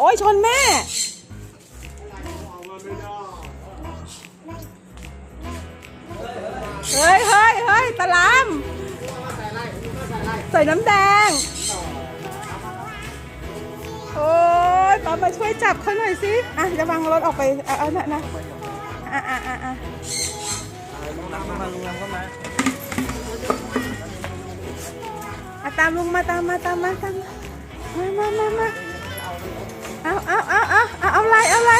โอ้ยชนแม่เฮ้ยเฮ้ยเฮ้ยตะลามใส่น้ำแดง โอ้ยป๊ามาช่วยจับเขาหน่อยสิ อะจะวางรถออกไป เอาเอานะนะอะอะอะอะลุงนำเข้ามาลุงนำเข้ามาอะตามลุงมาตามมาตามมาตามมามามา อะไร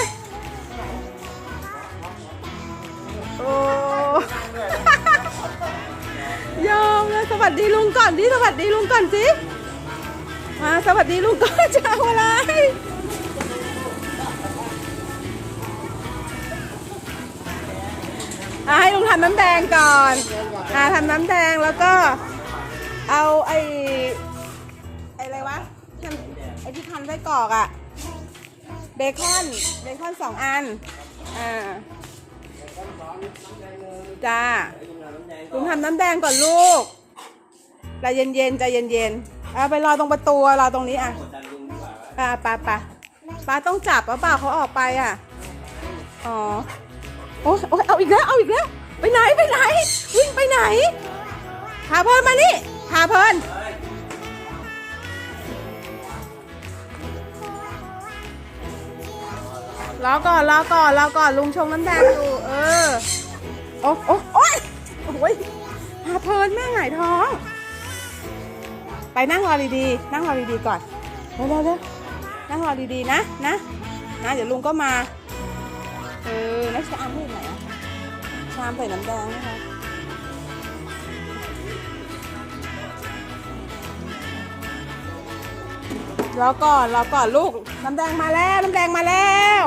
เอาอะไร โอ้ ยอมแล้วสวัสดีลุงก่อนดิสวัสดีลุงก่อนสิมาสวัสดีลุงก่อนจะเอาอะไรอะให้ลุงทำน้ำแดงก่อนอะทำน้ำแดงแล้วก็เอาไอ้ไอ้อะไรวะไอ้ที่ทำไส้กรอกอะ เบคอน เบคอนสองอัน อ่า จ้าลุงทำน้ำแดงก่อนลูกใจเย็นๆใจเย็นๆเอาไปรอตรงประตูรอตรงนี้อะอ่าปาปาปาต้องจับเปล่าเขาออกไปอะ อ๋อ โอ้ยโอ้เอาอีกแล้ว เอาอีกแล้ว ไปไหน ไปไหน วิ่งไปไหนพาเพลินมานี่พาเพลิน รอก่อนรอก่อนรอก่อนลุงชงน้ำแดงอยู่ เออ โอ้โอ้โอ้ยโอ้ยพาเพลินแม่หงายท้อง ไปนั่งรอดีๆ นั่งรอดีๆก่อน เร็วๆเร็วนั่งรอดีๆนะนะนะเดี๋ยวลุงก็มา เออแล้วชามที่ไหนอะชามใส่น้ำแดงนะคะรอก่อนรอก่อนลูก น้ำแดงมาแล้ว น้ำแดงมาแล้ว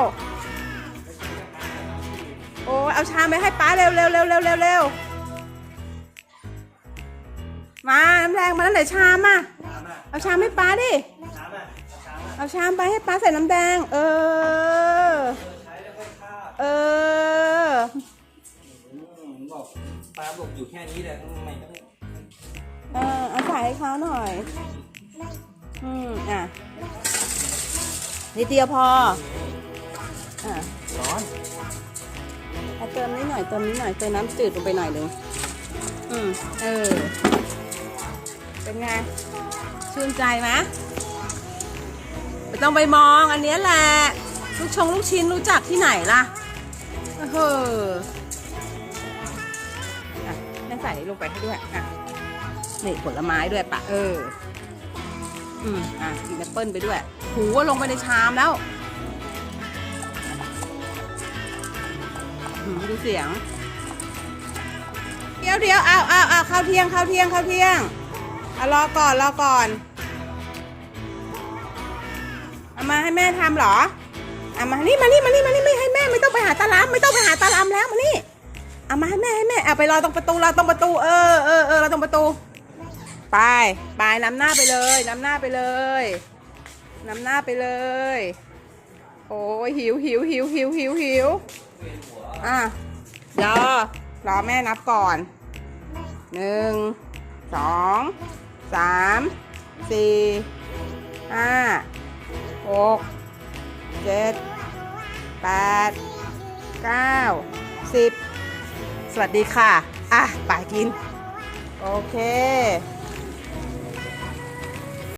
โอ้ยเอาชามไปให้ป้าเร็วเร็วเร็วเร็วเร็วเร็วมา น้ำแดงมาแล้วไหนชามอะ เอาชามให้ป้าดิช้ามาช้ามาเอาชามไปให้ป้าใส่น้ำแดง เออใช้แล้วค่อยฆ่าเอออืมบอกปลาบอกอยู่แค่นี้แหละทำไมต้องเออเอาใส่ให้เขาหน่อย อืมอะ นิดเดียวพออะร้อนเอาเติมนิดหน่อยเติมนิดหน่อยเติมน้ำจืดลงไปหน่อยหนึ่งอืมเออ เป็นไง ชื่นใจไหมไม่ต้องไปมองอันนี้แหละลูกชงลูกชิ้นรู้จักที่ไหนล่ะเอออะนั่นใส่ลงไปให้ด้วยอะนี่ผลไม้ด้วยปะเออ อืมอะกินแอปเปิ้ลไปด้วย หูว่าลงไปในชามแล้วอืมดูเสียง เดี๋ยวเดี๋ยวเอาเอาเอาข้าวเที่ยงข้าวเที่ยงข้าวเที่ยงเอารอก่อนรอก่อนเอามาให้แม่ทำเหรอเอามานี่มานี่มานี่มานี่ไม่ให้แม่ไม่ต้องไปหาตาลามไม่ต้องไปหาตาลามแล้วมานี่เอามาให้แม่ให้แม่เอาไปรอตรงประตูรอตรงประตูเออเออเออรอตรงประตู ไปไปนำหน้าไปเลยนำหน้าไปเลยนำหน้าไปเลย โอ้ยหิวหิวหิวหิวหิวหิวอะรอรอแม่นับก่อนหนึ่งสองสามสี่ห้าหกเจ็ดแปดเก้าสิบสวัสดีค่ะ อะไปกิน โอเค